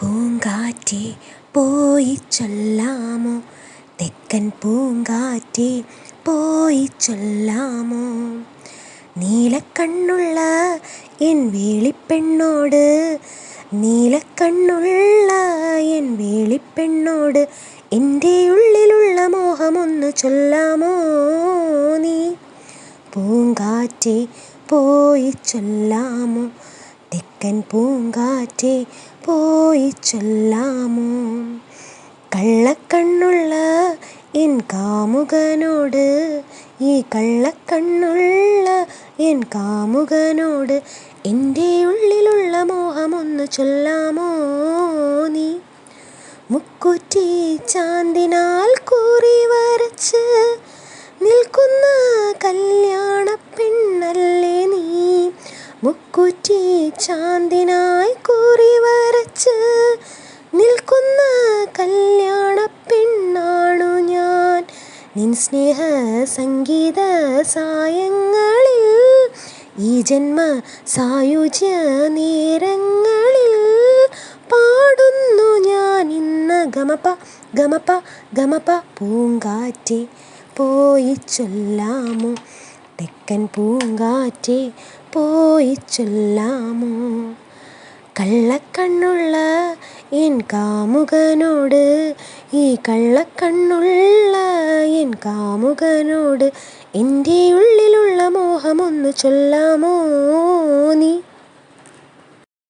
പൂങ്കാറ്റേ പോയി ചൊല്ലാമോ? തെക്കൻ പൂങ്കാറ്റേ പോയി ചൊല്ലാമോ? നീലക്കണ്ണുള്ള എൻ വേളിപ്പെണ്ണോട് നീലക്കണ്ണുള്ള എൻ വേളിപ്പെണ്ണോട് എന്റെ ഉള്ളിലുള്ള മോഹമൊന്ന് ചൊല്ലാമോ നീ? പൂങ്കാറ്റേ പോയി ചൊല്ലാമോ? തെക്കൻ പൂങ്കാറ്റേ പോയി ചൊല്ലാമോ? കള്ളക്കണ്ണുള്ള എൻ കാമുകനോട് ഈ കള്ളക്കണ്ണുള്ള എൻ കാമുകനോട് എന്റെ ഉള്ളിലുള്ള മോഹമൊന്ന് ചൊല്ലാമോ നീ? മുക്കുറ്റി ചാന്തിനാൽ മുക്കുറ്റി ചാന്തിനായി കൂറി വരച്ച് നിൽക്കുന്ന കല്യാണ പെണ്ണാണു ഞാൻ. നിൻ സ്നേഹ സംഗീത സായങ്ങളിൽ ഈ ജന്മ സായുജ്യ നേരങ്ങളിൽ പാടുന്നു ഞാൻ. ഇന്ന് ഗമപ ഗമപ ഗമപ പൂങ്കാറ്റി പോയി ചൊല്ലാമോ? തെക്കൻ പൂങ്കാറ്റേ പോയി ചൊല്ലാമോ? കള്ളക്കണ്ണുള്ള എൻ കാമുകനോട് ഈ കള്ളക്കണ്ണുള്ള എൻ കാമുകനോട് എന്റെ ഉള്ളിലുള്ള മോഹമൊന്ന് ചൊല്ലാമോ?